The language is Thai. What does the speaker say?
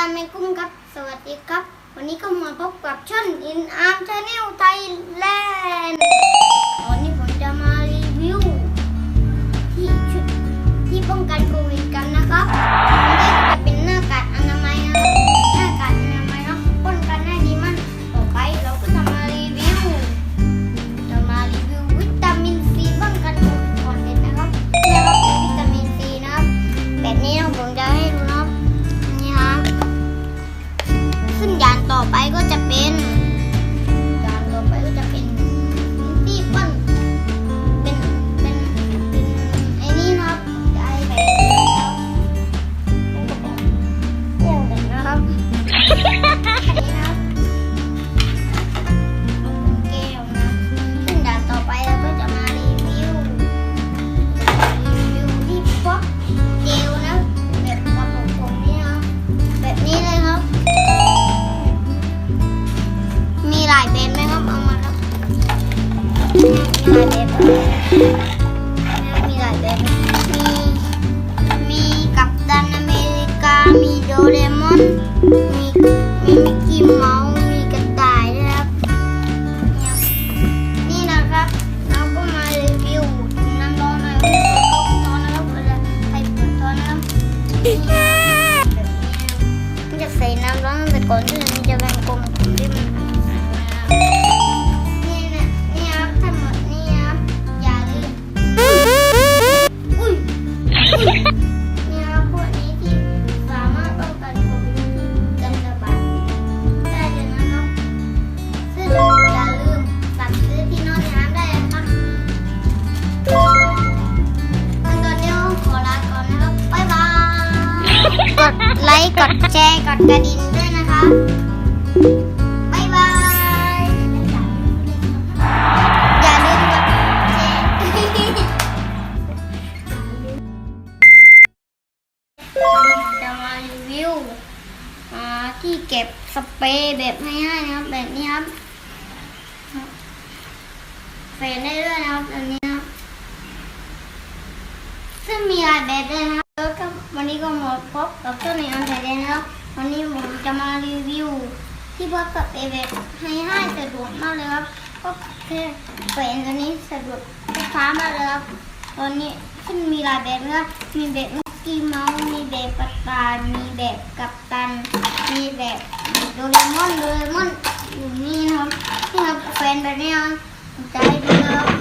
าเมกุ้มครับ สวัสดีครับ วันนี้ก็มาพบกับช่อนอินอาร์มชาแนลไทยแลนด์วัน มีหลายเบนมีหลายเบนมีมีกัปตันอเมริกา มีโดเรมอน มีมีมิกกี้เมาส์มีกระต่ายด้วยครับ นี่นะครับเราก็มารีวิวน้ำร้อนหน่อยไม่เปิดร้อนนะครับเวลาใครเปิดร้อนนะครับนี่แบบนี้มันจะใส่น้ำร้อนแต่ก่อนที่ ดไลค์กดแชร์กดกระดิ่งด้วยนะครับายบายอย่าลืมกดแชร์จะมารีวิวอ่าที่เก็บสเปรย์แบบง่ายๆนะครับแบบนี้ครับเฟรนได้ด้วยนะครับแบบนี้ครับซึ่งมีหลายแบบเลยนะครับ ล้วก็วันนี้ก็มาพบกับเจ้าในอันไทยแลนด์นะครับวันนี้ผมจะมารีวิว ที่พบกับเอเวให้ให้สะดวกมากเลยครับ ก็แค่แขวนตัวนี้สะดวกฟ้ามากเลยครับตอนนี้ซึ่งมีหลายแบบนะครับมีแบบมิกกี้เมาส์มีแบบกระต่ามีแบบกัปตัน มีแบบโดเรมอนโดเรมอนอยู่นี่นะครับนี่ครับแขวนแบบนี้ครับจะให้ดูครับ